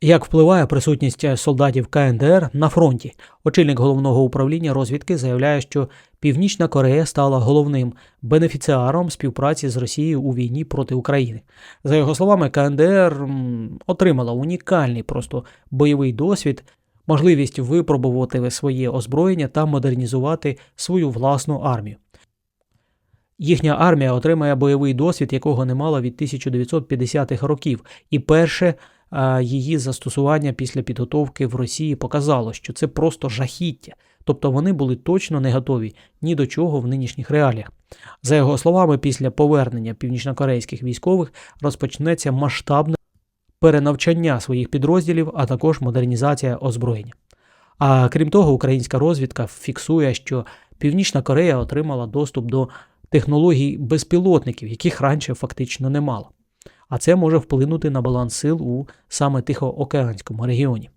Як впливає присутність солдатів КНДР на фронті? Очільник головного управління розвідки заявляє, що Північна Корея стала головним бенефіціаром співпраці з Росією у війні проти України. За його словами, КНДР отримала унікальний просто бойовий досвід, можливість випробувати своє озброєння та модернізувати свою власну армію. Їхня армія отримає бойовий досвід, якого не мала від 1950-х років, і перше її застосування після підготовки в Росії показало, що це просто жахіття. Тобто вони були точно не готові ні до чого в нинішніх реаліях. За його словами, після повернення північнокорейських військових розпочнеться масштабне перенавчання своїх підрозділів, а також модернізація озброєння. А крім того, українська розвідка фіксує, що Північна Корея отримала доступ до технологій безпілотників, яких раніше фактично не мало. А це може вплинути на баланс сил у саме Тихоокеанському регіоні.